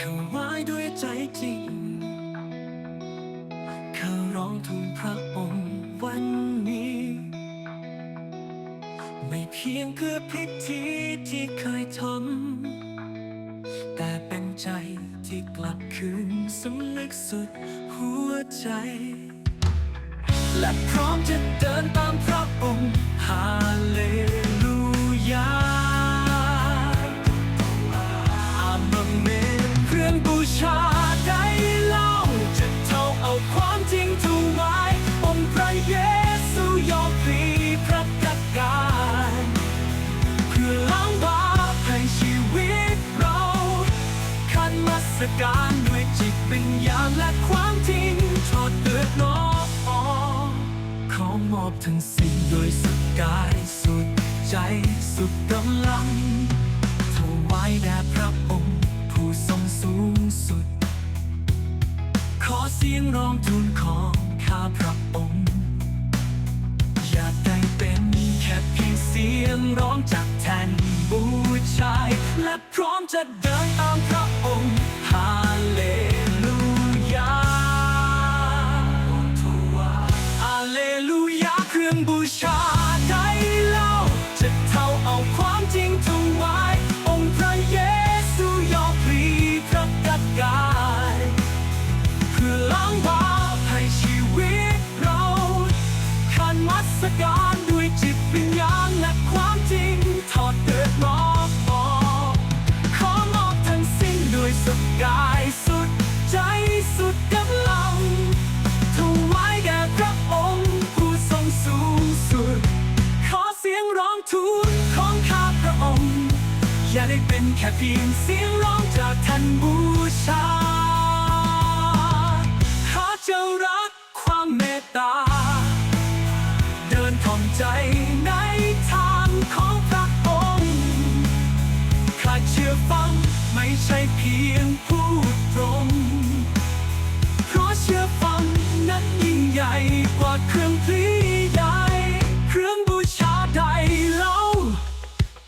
ข้าไหว้ด้วยใจจริงข้าร้องทูลพระองค์วันนี้ ไม่เพียงคือพิธีที่เคยทำแต่เป็นใจที่กลับคืนสำนึกสุดหัวใจ และพร้อมจะ นมัสการด้วยจิตวิญญาณและความจริงทอดเตือนน้อขอมอบทั้งสิ่งโดยสุดกายสุดใจสุดกำลังถวายแด่พระองค์ผู้ทรงสูงสุด ขอเสียงร้องทูลของข้าพระองค์อย่าได้เป็นแค่เพียงเสียงร้องจากแทนบูชายและพร้อมจะเดิน มัสการด้วยจิตวิญญาณและความจริง ถอดเกิดรอบออกขอมอบทั้งสิ้นด้วยสุดกายสุดใจสุดกำลังถวายแด่พระองค์ผู้ทรงสูงสุด ขอเสียงร้องทูลของข้าพระองค์ อย่าได้เป็นแค่เพียงเสียงร้องจากท่านบูชา หากจะรัก พียงพูดตรง เพราะเชื่อฟังนั้นยิ่งใหญ่กว่าเครื่องพลีใด เครื่องบูชาใดเล่า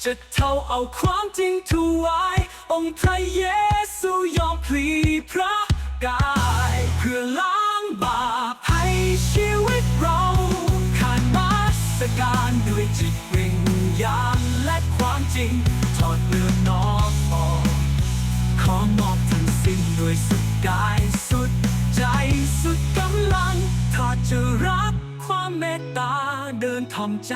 จะเท่าเอาความจริงถวาย องค์พระเยซูยอมพลีพระกาย ด้วยสุดกายสุดใจสุดกำลัง ถ้าจะรักความเมตตาเดินทอมใจ